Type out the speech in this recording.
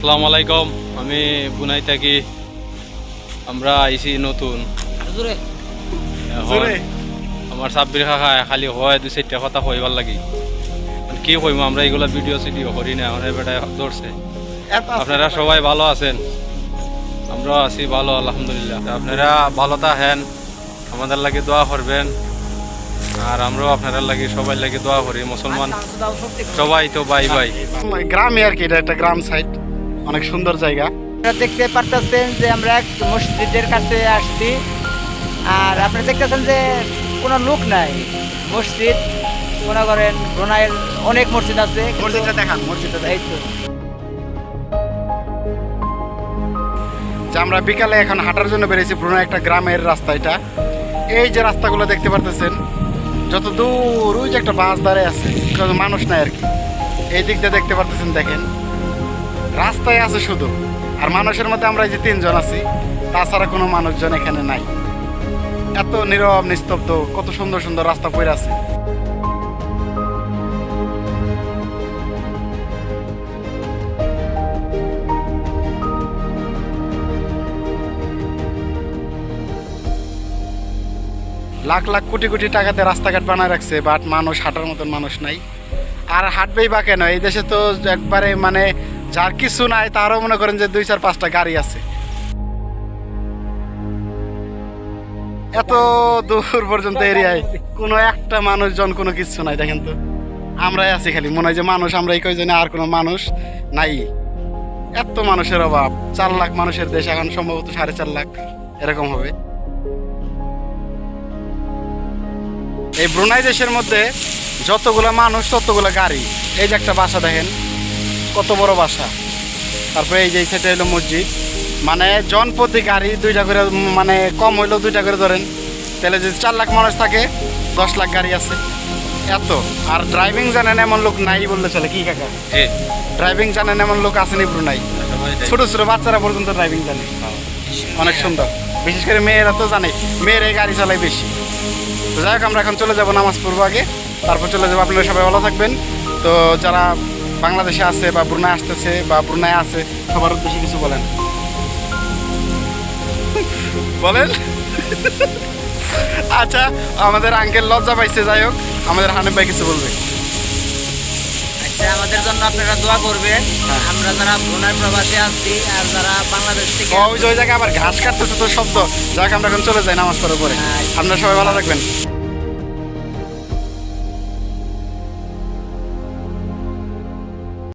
আসসালামু আলাইকুম আমি বুনাই থাকি। আমরা আইছি নতুন। আমার সাব্বির কাকা খালি হয় দুই চারটা কথা কইবার লাগি। কি কইম আমরা এগুলা ভিডিও সিডিও করি না আমার বেটা ধরছে। আপনারা সবাই ভালো আছেন? আমরাও আছি ভালো আলহামদুলিল্লাহ। তা আপনারা ভালো হেন আমাদের লাগে দোয়া করবেন। আর আমরাও আপনাদের লাগে সবাই লাগে দোয়া করি মুসলমান। সবাই তো বাই বাই। গ্রামে আর কি এটা একটা গ্রাম সাইড অনেক সুন্দর জায়গা। আপনারা দেখতে পারতেছেন যে আমরা এক মসজিদের কাছে আসছি। আর আপনি দেখতেছেন যে কোনো লোক নাই। মসজিদ মনে করেন ব্রুনাইয়ের অনেক মসজিদ আছে। মসজিদটা দেখান মসজিদটা এই তো। যে আমরা বিকালে এখন হাঁটার জন্য বেরিয়েছি ব্রুনো একটা গ্রামের রাস্তা এটা। এই যে রাস্তাগুলো দেখতে পারতেছেন যত দূর ওই যে একটা বাস দাঁড়ায় আছে মানুষ নাই আর কি। এই দিক দিয়ে দেখতে পারতেছেন দেখেন। রাস্তায় আছে শুধু। আর মানুষের মধ্যে আমরা যে তিনজন আছি, তাছাড়া কোনো মানুষজন এখানে নাই। এত নীরব, নিস্তব্ধ, কত সুন্দর সুন্দর রাস্তা পড়ে আছে। লাখ লাখ কোটি কোটি টাকাতে রাস্তাঘাট বানায় রাখছে বাট মানুষ হাঁটার মতন মানুষ নাই। আর হাঁটবেই বা কেন? এই দেশে তো একবারে মানে যার কিছু নাই, তারও মনে করেন যে দুই চার, পাঁচটা গাড়ি আছে। এত দূর পর্যন্ত এরিয়ায় কোনো একটা মানুষজন কোনো কিছু নাই, দেখেন তো। আমরাই আছি খালি, মনে হয় যে মানুষ আমরা এই কয়জনে, আর কোনো মানুষ নাই। এত মানুষের অভাব, চার লাখ মানুষের দেশ এখন সম্ভবত সাড়ে চার লাখ, এরকম হবে। এই ব্রুনাই দেশের মধ্যে যতগুলো মানুষ, ততগুলো গাড়ি। এই যে একটা বাসা দেখেন কত বড় বাসা। তারপরে এই যে সেটা হলো মসজিদ। মানে জনপ্রতি গাড়ি দুইটা করে মানে কম হইলেও দুইটা করে ধরেন। তাহলে যদি চার লাখ মানুষ থাকে দশ লাখ গাড়ি আছে। এত। আর ড্রাইভিং জানেন এমন লোক নাই বললে চলে কি কাকা? ড্রাইভিং জানেন এমন লোক আসেনি ব্রুনাই সবাই ছোট ছোট বাচ্চারা পর্যন্ত ড্রাইভিং জানে। অনেক সুন্দর। বিশেষ করে মেয়েরা তো জানে মেয়েরাই গাড়ি চালায় বেশি। তো যাই হোক আমরা এখন চলে যাব নামাজ পড়ব আগে। তারপর চলে যাব। আপনারা সবাই ভালো থাকবেন। তো যারা বাংলাদেশে আছে বা ব্রুনায় আসতেছে বা ব্রুনায় আছে সবার উদ্দেশ্যে কিছু বলেন। বলেন? আচ্ছা আমাদের আঙ্কেল লজ্জা পাইছে যাই হোক আমাদের হানিফ ভাই কিছু বলবে। আচ্ছা আমাদের জন্য আপনারা দোয়া করবেন। হ্যাঁ। আমরা যারা ব্রুনাই প্রবাসী আছি আর যারা বাংলাদেশ থেকে ওই জায়গায় আবার ঘাস কাটতেছে তো শব্দ। যাক আমরা এখন চলে যাই নামাজ পড়ার পরে। আচ্ছা। আপনারা সবাই ভালো থাকবেন।